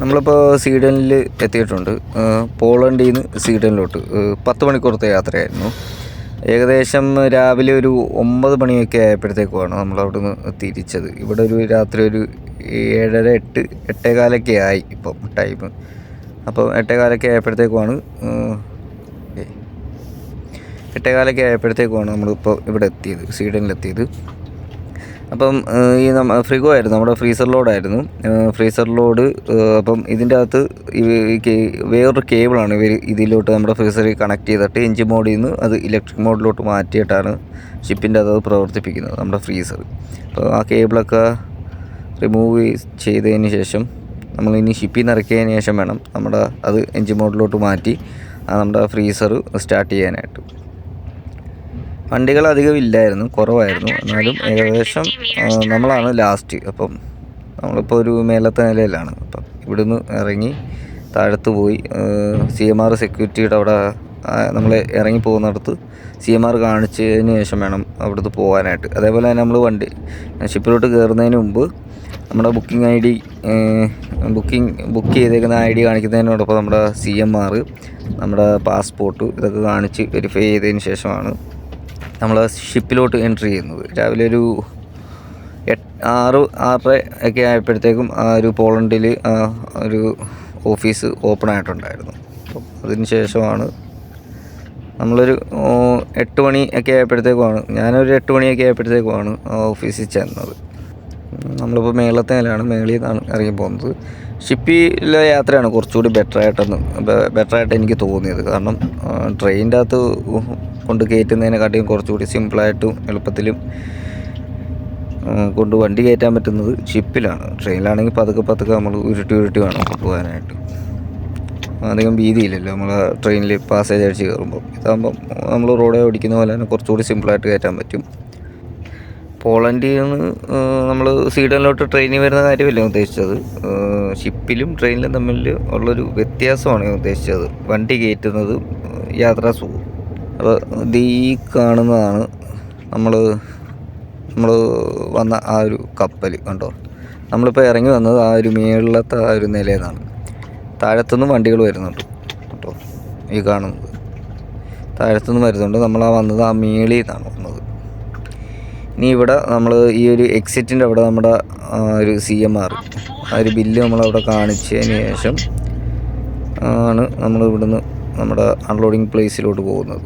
നമ്മളിപ്പോൾ സ്വീഡനിൽ എത്തിയിട്ടുണ്ട്. പോളണ്ടിൽ നിന്ന് സ്വീഡനിലോട്ട്. പത്ത് മണിക്കൂറത്തെ യാത്രയായിരുന്നു. ഏകദേശം രാവിലെ ഒരു ഒമ്പത് മണിയൊക്കെ ആയപ്പോഴത്തേക്കുമാണ് നമ്മൾ അവിടെ നിന്ന് തിരിച്ചത്. ഇവിടെ ഒരു രാത്രി ഒരു ഏഴര എട്ട് എട്ടേകാലൊക്കെ ആയി ഇപ്പം ടൈം അപ്പം എട്ടേകാലൊക്കെ ആയപ്പോഴത്തേക്കുമാണ് എട്ടേകാലൊക്കെ ആയപ്പോഴത്തേക്കുമാണ് നമ്മളിപ്പോൾ ഇവിടെ എത്തിയത് സ്വീഡനിലെത്തിയത്. അപ്പം ഈ ഫ്രിഗോ ആയിരുന്നു നമ്മുടെ ഫ്രീസർ ലോഡായിരുന്നു ഫ്രീസർ ലോഡ് അപ്പം ഇതിന്റെ അകത്ത് വേറൊരു കേബിളാണ് ഇവർ ഇതിലോട്ട് നമ്മുടെ ഫ്രീസറിൽ കണക്ട് ചെയ്തിട്ട് എഞ്ചിൻ മോഡിൽ നിന്ന് അത് ഇലക്ട്രിക് മോഡിലോട്ട് മാറ്റിയിട്ടാണ് ഷിപ്പിന്റെ അത് പ്രവർത്തിപ്പിക്കുന്നത് നമ്മുടെ ഫ്രീസർ അപ്പോൾ ആ കേബിളൊക്കെ റിമൂവ് ചെയ്തതിന് ശേഷം നമ്മൾ ഇനി ഷിപ്പിൽ നിന്ന് ഇറക്കിയതിന് ശേഷം വേണം നമ്മുടെ അത് എഞ്ചിൻ മോഡിലോട്ട് മാറ്റി നമ്മുടെ ഫ്രീസർ സ്റ്റാർട്ട് ചെയ്യാനായിട്ട്. വണ്ടികൾ അധികം ഇല്ലായിരുന്നു കുറവായിരുന്നു. എന്നാലും ഏകദേശം നമ്മളാണ് ലാസ്റ്റ് അപ്പം നമ്മളിപ്പോൾ ഒരു മേലത്തെ നിലയിലാണ്. അപ്പം ഇവിടുന്ന് ഇറങ്ങി താഴത്ത് പോയി സി എം ആർ സെക്യൂരിറ്റിയുടെ അവിടെ നമ്മൾ ഇറങ്ങി പോകുന്നിടത്ത് സി എം ആർ കാണിച്ചതിന് ശേഷം വേണം അവിടുത്തെ പോകാനായിട്ട്. അതേപോലെ തന്നെ നമ്മൾ വണ്ടി ഷിപ്പിലോട്ട് കയറുന്നതിന് മുമ്പ് നമ്മുടെ booking I D booking book ചെയ്തേക്കുന്ന ഐ ഡി കാണിക്കുന്നതിനോടൊപ്പം നമ്മുടെ സി എം ആർ നമ്മുടെ പാസ്പോർട്ട് ഇതൊക്കെ കാണിച്ച് വെരിഫൈ ചെയ്തതിന് ശേഷമാണ് നമ്മൾ ഷിപ്പിലോട്ട് എൻട്രി ചെയ്യുന്നത്. രാവിലെ ഒരു ആറ് ആറര ഒക്കെ ആയപ്പോഴത്തേക്കും ആ ഒരു പോളണ്ടിൽ ഒരു ഓഫീസ് ഓപ്പൺ ആയിട്ടുണ്ടായിരുന്നു. അതിന് ശേഷമാണ് നമ്മളൊരു എട്ട് മണി ഒക്കെ ആയപ്പോഴത്തേക്കുമാണ് ഞാനൊരു എട്ട് മണിയൊക്കെ ആയപ്പോഴത്തേക്കുമാണ് ഓഫീസിൽ ചെന്നത്. നമ്മളിപ്പോൾ മേളത്തെ നിലയാണ് മേളിൽ നിന്നാണ് ഇറങ്ങി പോകുന്നത്. ഷിപ്പിലെ യാത്രയാണ് കുറച്ചുകൂടി ബെറ്റർ ആയിട്ടെന്ന് ബെറ്റർ ആയിട്ട് എനിക്ക് തോന്നിയത്. കാരണം ട്രെയിനിന്റെ അകത്ത് കൊണ്ട് കയറ്റുന്നതിനെക്കാട്ടിയും കുറച്ചുകൂടി സിമ്പിളായിട്ടും എളുപ്പത്തിലും കൊണ്ട് വണ്ടി കയറ്റാൻ പറ്റുന്നത് ഷിപ്പിലാണ്. ട്രെയിനിലാണെങ്കിൽ പതുക്കെ പതുക്കെ നമ്മൾ ഉരുട്ടി ഉരുട്ടി വേണം പോകാനായിട്ട്. അധികം വീതിയില്ലല്ലോ നമ്മൾ ട്രെയിനിൽ പാസേജ് അടിച്ച് കയറുമ്പോൾ. ഇതാകുമ്പം നമ്മൾ റോഡേ ഓടിക്കുന്ന പോലെ തന്നെ കുറച്ചുകൂടി സിമ്പിളായിട്ട് കയറ്റാൻ പറ്റും. പോളണ്ടിൽ നിന്ന് നമ്മൾ സ്വീഡനിലോട്ട് ട്രെയിനിൽ വരുന്ന കാര്യമല്ല ഉദ്ദേശിച്ചത്? ഷിപ്പിലും ട്രെയിനിലും തമ്മിൽ ഉള്ളൊരു വ്യത്യാസമാണ് ഞാൻ ഉദ്ദേശിച്ചത്. വണ്ടി കയറ്റുന്നതും ഏഹ് യാത്രാ സുഖം അപ്പോൾ ഇത് ഈ കാണുന്നതാണ് നമ്മൾ നമ്മൾ വന്ന ആ ഒരു കപ്പൽ കണ്ടോ? നമ്മളിപ്പോൾ ഇറങ്ങി വന്നത് ആ ഒരു മേളിലത്തെ ആ ഒരു നിലയിലാണ്. താഴത്തുനിന്ന് വണ്ടികൾ വരുന്നുണ്ട് കേട്ടോ ഈ കാണുന്നത്. താഴത്തുനിന്ന് വരുന്നുണ്ട്. നമ്മൾ ആ വന്നത് ആ മേളിൽ നിന്നാണ് വന്നത്. ഇനി ഇവിടെ നമ്മൾ ഈ ഒരു എക്സിറ്റിന്റെ അവിടെ നമ്മുടെ ഒരു സി എം ആർ ആ ഒരു ബില്ല് നമ്മളവിടെ കാണിച്ചതിന് ശേഷം ആണ് നമ്മൾ ഇവിടുന്ന് നമ്മുടെ അൺലോഡിങ് പ്ലേസിലോട്ട് പോകുന്നത്.